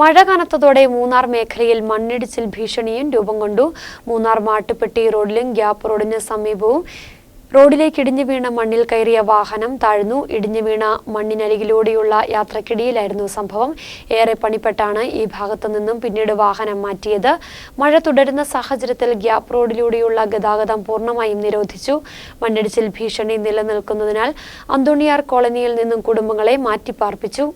മഴ കനത്തതോടെ മൂന്നാർ മേഖലയിൽ മണ്ണിടിച്ചിൽ ഭീഷണിയും രൂപം കൊണ്ടു. മൂന്നാർ മാട്ടുപ്പെട്ടി റോഡിലും ഗ്യാപ്പ് റോഡിന് സമീപവും റോഡിലേക്ക് ഇടിഞ്ഞു വീണ മണ്ണിൽ കയറിയ വാഹനം താഴ്ന്നു. ഇടിഞ്ഞു വീണ മണ്ണിനരികിലൂടെയുള്ള യാത്രക്കിടിയിലായിരുന്നു സംഭവം. ഏറെ പണിപ്പെട്ടാണ് ഈ ഭാഗത്തു നിന്നും പിന്നീട് വാഹനം മാറ്റിയത്. മഴ തുടരുന്ന സാഹചര്യത്തിൽ ഗ്യാപ്പ് റോഡിലൂടെയുള്ള ഗതാഗതം പൂർണമായും നിരോധിച്ചു. മണ്ണിടിച്ചിൽ ഭീഷണി നിലനിൽക്കുന്നതിനാൽ അന്തോണിയാർ കോളനിയിൽ നിന്നും കുടുംബങ്ങളെ മാറ്റിപ്പാർപ്പിച്ചു.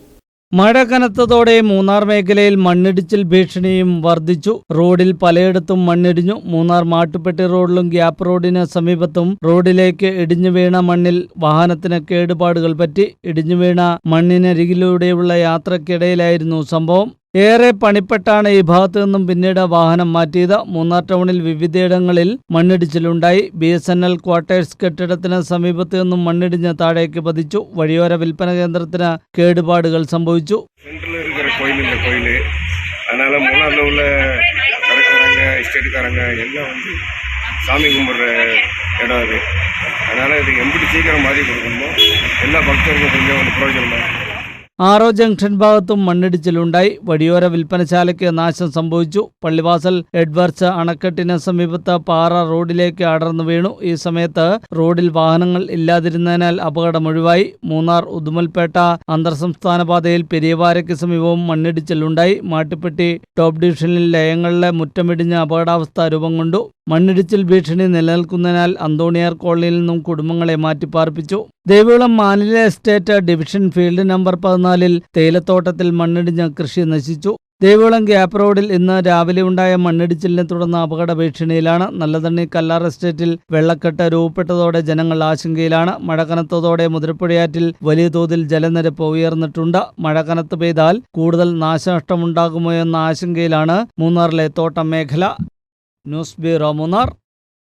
മഴ കനത്തതോടെ മൂന്നാർ മേഖലയിൽ മണ്ണിടിച്ചിൽ ഭീഷണിയും വർദ്ധിച്ചു. റോഡിൽ പലയിടത്തും മണ്ണിടിഞ്ഞു. മൂന്നാർ മാട്ടുപ്പെട്ടി റോഡിലും ഗ്യാപ്പ് റോഡിന് സമീപത്തും റോഡിലേക്ക് ഇടിഞ്ഞു വീണ മണ്ണിൽ വാഹനത്തിന് കേടുപാടുകൾ പറ്റി. ഇടിഞ്ഞു വീണ മണ്ണിനരികിലൂടെയുള്ള യാത്രക്കിടയിലായിരുന്നു സംഭവം. ഏറെ പണിപ്പെട്ടാണ് ഈ ഭാഗത്തു നിന്നും പിന്നീട് വാഹനം മാറ്റിയത് മൂന്നാർ ടൗണിൽ വിവിധയിടങ്ങളിൽ മണ്ണിടിച്ചിലുണ്ടായി B S N L quarters കെട്ടിടത്തിന് സമീപത്തു നിന്നും മണ്ണിടിഞ്ഞ് താഴേക്ക് പതിച്ചു വഴിയോര വിൽപ്പന കേന്ദ്രത്തിന് കേടുപാടുകൾ സംഭവിച്ചു சென்டரில் இருக்கிற கோயில் இந்த கோயில் அதனால் மூணாரில் உள்ள கடைக்காரங்க எஸ்டேட்டுக்காரங்க எல்லாம் வந்து சாமி கும்பிட்ற இடம் அது அதனால் இது எப்படி சீக்கிரம் மாற்றி கொடுக்கணுமோ எல்லா பக்தருக்கும் கொஞ்சம் ஒரு பிரயோஜனமாக இருக்கும் ആറോ ജംഗ്ഷൻ ഭാഗത്തും മണ്ണിടിച്ചിലുണ്ടായി. വഴിയോര വിൽപ്പനശാലയ്ക്ക് നാശം സംഭവിച്ചു. പള്ളിവാസൽ എഡ്വർഡ്സ് അണക്കെട്ടിന് സമീപത്ത് പാറ റോഡിലേക്ക് അടർന്നു വീണു. ഈ സമയത്ത് റോഡിൽ വാഹനങ്ങൾ ഇല്ലാതിരുന്നതിനാൽ അപകടം ഒഴിവായി. മൂന്നാർ ഉദുമൽപേട്ട അന്തർ സംസ്ഥാന പാതയിൽ പെരിയവാരയ്ക്ക് സമീപവും മണ്ണിടിച്ചിലുണ്ടായി. മാട്ടുപ്പെട്ടി ടോപ്പ് ഡിവിഷനിൽ ലയങ്ങളിലെ മുറ്റമിടിഞ്ഞ് അപകടാവസ്ഥ രൂപം കൊണ്ടു. മണ്ണിടിച്ചിൽ ഭീഷണി നിലനിൽക്കുന്നതിനാൽ അന്തോണിയാർ കോളനിയിൽ നിന്നും കുടുംബങ്ങളെ മാറ്റിപ്പാർപ്പിച്ചു. ദേവികുളം മാനില എസ്റ്റേറ്റ് ഡിവിഷൻ ഫീൽഡ് നമ്പർ പതിനാലിൽ തേയിലത്തോട്ടത്തിൽ മണ്ണിടിഞ്ഞ് കൃഷി നശിച്ചു. ദേവികുളം ഗ്യാപ്പ് റോഡിൽ ഇന്ന് രാവിലെ ഉണ്ടായ മണ്ണിടിച്ചിലിനെ തുടർന്ന് അപകട ഭീഷണിയിലാണ്. നല്ലതണ്ണി കല്ലാർ എസ്റ്റേറ്റിൽ വെള്ളക്കെട്ട് രൂപപ്പെട്ടതോടെ ജനങ്ങൾ ആശങ്കയിലാണ്. മഴ കനത്തതോടെ മുതിരപ്പുഴയാറ്റിൽ വലിയ തോതിൽ ജലനിരപ്പ് ഉയർന്നിട്ടുണ്ട്. മഴ കനത്ത് പെയ്താൽ കൂടുതൽ നാശനഷ്ടമുണ്ടാകുമോ എന്ന ആശങ്കയിലാണ് മൂന്നാറിലെ തോട്ടം മേഖല. Nusbi Ramunar